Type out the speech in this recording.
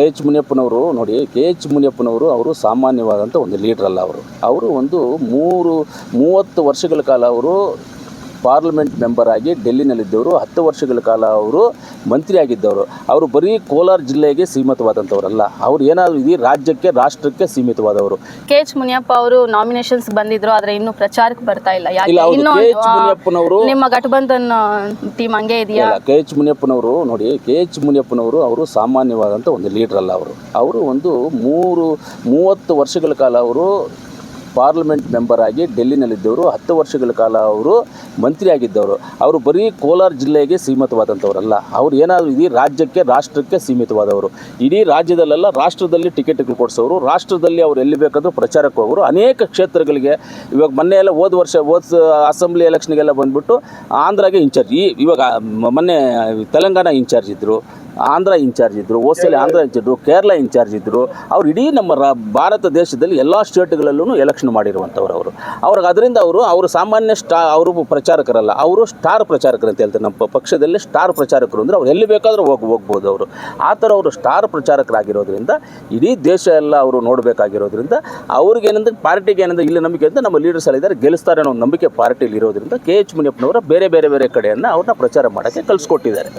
K H ಮುನಿಯಪ್ಪನವರು ನೋಡಿ, K H ಮುನಿಯಪ್ಪನವರು ಅವರು ಸಾಮಾನ್ಯವಾದಂಥ ಒಂದು ಲೀಡ್ರಲ್ಲ ಅವರು. ಅವರು ಒಂದು ಮೂರು, ಮೂವತ್ತು ವರ್ಷಗಳ ಕಾಲ ಅವರು ಪಾರ್ಲಿಮೆಂಟ್ ಮೆಂಬರ್ ಆಗಿ ಡೆಲ್ಲಿನಲ್ಲಿದ್ದವರು ಹತ್ತು ವರ್ಷಗಳ ಕಾಲ ಅವರು ಮಂತ್ರಿ ಆಗಿದ್ದವರು ಅವರು ಬರೀ ಕೋಲಾರ ಜಿಲ್ಲೆಗೆ ಸೀಮಿತವಾದಂಥವರಲ್ಲ ಅವ್ರು ಏನಾದರೂ ಇಡೀ ರಾಜ್ಯಕ್ಕೆ ರಾಷ್ಟ್ರಕ್ಕೆ ಸೀಮಿತವಾದವರು. ಕೆ ಎಚ್ ಮುನಿಯಪ್ಪ ಅವರು ನಾಮಿನೇಷನ್ಸ್ ಬಂದಿದ್ರು ಆದರೆ ಇನ್ನು ಪ್ರಚಾರಕ್ಕೆ ಬರ್ತಾ ಇಲ್ಲ. ಯಾಕೆ? ಇಲ್ಲ ಹೌದು. ಇನ್ನು ಕೆ ಎಚ್ ಆ, ಮುನಿಯಪ್ಪನವರು ನಿಮ್ಮ ಗಠಬಂಧನ್ ಟೀಮ್ ಹಂಗೆ ಇದೆಯಾ? ಇಲ್ಲ ಕೆ ಎಚ್ ಮುನಿಯಪ್ಪನವರು ನೋಡಿ ಕೆ ಎಚ್ ಮುನಿಯಪ್ಪನವರು ಅವರು ಸಾಮಾನ್ಯವಾದಂಥ ಒಂದು ಲೀಡ್ರ್ ಅಲ್ಲ ಅವರು. ಅವರು ಒಂದು ಮೂರು ಮೂವತ್ತು ವರ್ಷಗಳ ಕಾಲ ಅವರು ಪಾರ್ಲಿಮೆಂಟ್ ಮೆಂಬರ್ ಆಗಿ ಡೆಲ್ಲಿನಲ್ಲಿದ್ದವರು, ಹತ್ತು ವರ್ಷಗಳ ಕಾಲ ಅವರು ಮಂತ್ರಿ ಆಗಿದ್ದವರು ಅವರು ಬರೀ ಕೋಲಾರ ಜಿಲ್ಲೆಗೆ ಸೀಮಿತವಾದಂಥವರಲ್ಲ. ಅವ್ರು ಏನಾದರೂ ಇಡೀ ರಾಜ್ಯಕ್ಕೆ, ರಾಷ್ಟ್ರಕ್ಕೆ ಸೀಮಿತವಾದವರು. ಇಡೀ ರಾಜ್ಯದಲ್ಲೆಲ್ಲ ರಾಷ್ಟ್ರದಲ್ಲಿ ಟಿಕೆಟ್ಗಳು ಕೊಡಿಸೋರು. ರಾಷ್ಟ್ರದಲ್ಲಿ ಅವರು ಎಲ್ಲಿ ಬೇಕಾದರೂ ಪ್ರಚಾರಕ್ಕೆ ಹೋಗೋರು. ಅನೇಕ ಕ್ಷೇತ್ರಗಳಿಗೆ ಇವಾಗ ಮೊನ್ನೆ ಎಲ್ಲ ಹೋದ ವರ್ಷ, ಹೋದ ಅಸೆಂಬ್ಲಿ ಎಲೆಕ್ಷನ್ಗೆಲ್ಲ ಬಂದ್ಬಿಟ್ಟು ಆಂಧ್ರಾಗೆ ಇನ್ಚಾರ್ಜ್. ಈ ಇವಾಗ ಮೊನ್ನೆ ತೆಲಂಗಾಣ ಇನ್ಚಾರ್ಜ್ ಇದ್ದರು ಆಂಧ್ರ ಇನ್ಚಾರ್ಜ್ ಇದ್ದರು ಓಸಲಿ ಆಂಧ್ರ ಇನ್ಚಾರ್ಜ್ ಇದ್ರು ಕೇರಳ ಇನ್ಚಾರ್ಜ್ ಇದ್ದರು ಅವ್ರು ಇಡೀ ನಮ್ಮ ರಾ ಭಾರತ ದೇಶದಲ್ಲಿ ಎಲ್ಲ ಸ್ಟೇಟ್ಗಳಲ್ಲೂ ಎಲೆಕ್ಷನ್ ಮಾಡಿರುವಂಥವ್ರು ಅವರು. ಅವ್ರಿಗೆ ಅದರಿಂದ ಅವರು ಅವರು ಸಾಮಾನ್ಯ ಸ್ಟಾ ಅವರು ಪ್ರಚಾರಕರಲ್ಲ ಅವರು ಸ್ಟಾರ್ ಪ್ರಚಾರಕರು ಅಂತ ಹೇಳ್ತಾರೆ ನಮ್ಮ ಪಕ್ಷದಲ್ಲಿ ಸ್ಟಾರ್ ಪ್ರಚಾರಕರು ಅಂದರೆ ಅವ್ರು ಎಲ್ಲಿ ಬೇಕಾದರೂ ಹೋಗಿ ಹೋಗ್ಬೋದು ಅವರು. ಆ ಥರ ಅವರು ಸ್ಟಾರ್ ಪ್ರಚಾರಕರಾಗಿರೋದ್ರಿಂದ ಇಡೀ ದೇಶ ಎಲ್ಲ ಅವರು ನೋಡಬೇಕಾಗಿರೋದ್ರಿಂದ ಅವ್ರಿಗೆ ಏನಂದ್ರೆ ಪಾರ್ಟಿಗೆ ಏನಂದ್ರೆ ಇಲ್ಲಿ ನಂಬಿಕೆ ಅಂತ ನಮ್ಮ ಲೀಡರ್ಸ್ ಎಲ್ಲ ಇದ್ದಾರೆ ಗೆಲ್ಲಿಸ್ತಾರೆ ಅನ್ನೋ ನಂಬಿಕೆ ಪಾರ್ಟಿಲಿ ಇರೋದ್ರಿಂದ ಕೆ ಎಚ್ ಮುನಿಯಪ್ಪನವರ ಬೇರೆ ಬೇರೆ ಬೇರೆ ಕಡೆಯನ್ನು ಅವ್ರನ್ನ ಪ್ರಚಾರ ಮಾಡೋಕ್ಕೆ ಕಳಿಸ್ಕೊಟ್ಟಿದ್ದಾರೆ.